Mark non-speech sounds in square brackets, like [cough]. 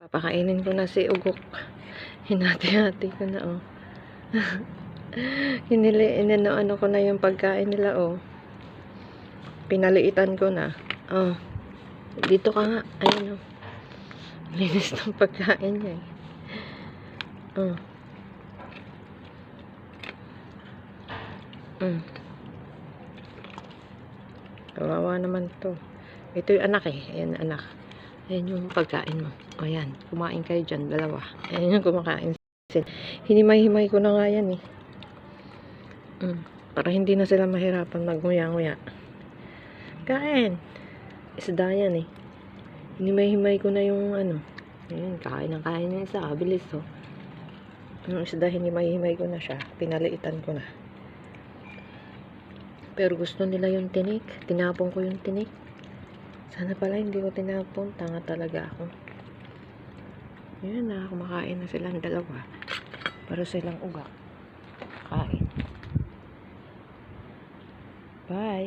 Papakainin ko na si Ugok. Hinati-hati ko na, oh. [laughs] Hinili, inano, ano ko na yung pagkain nila, oh. Pinaliitan ko na. Oh. Dito ka nga. Ayun, oh. Linis ng pagkain niya, eh. Oh. Mm. Kawawa naman to. Ito yung anak eh. Ayan, anak. Ayan yung pagkain mo. O yan. Kumain kayo dyan. Dalawa. Ayan yung kumakain. Hinimay-himay ko na nga yan eh. Mm. Para hindi na sila mahirapan magnguya-nguya. Kain. Isda yan eh. Hinimay-himay ko na yung ano. Ayan. Kain ng kain yung isa. Bilis oh. Yung isda hinimay-himay ko na siya. Pinaliitan ko na. Pero gusto nila yung tinik. Tinapon ko yung tinik. Sana pala hindi ko tinapon. Tanga talaga ako. Yun na, kumakain na silang dalawa. Para silang ugak. Kain. Bye.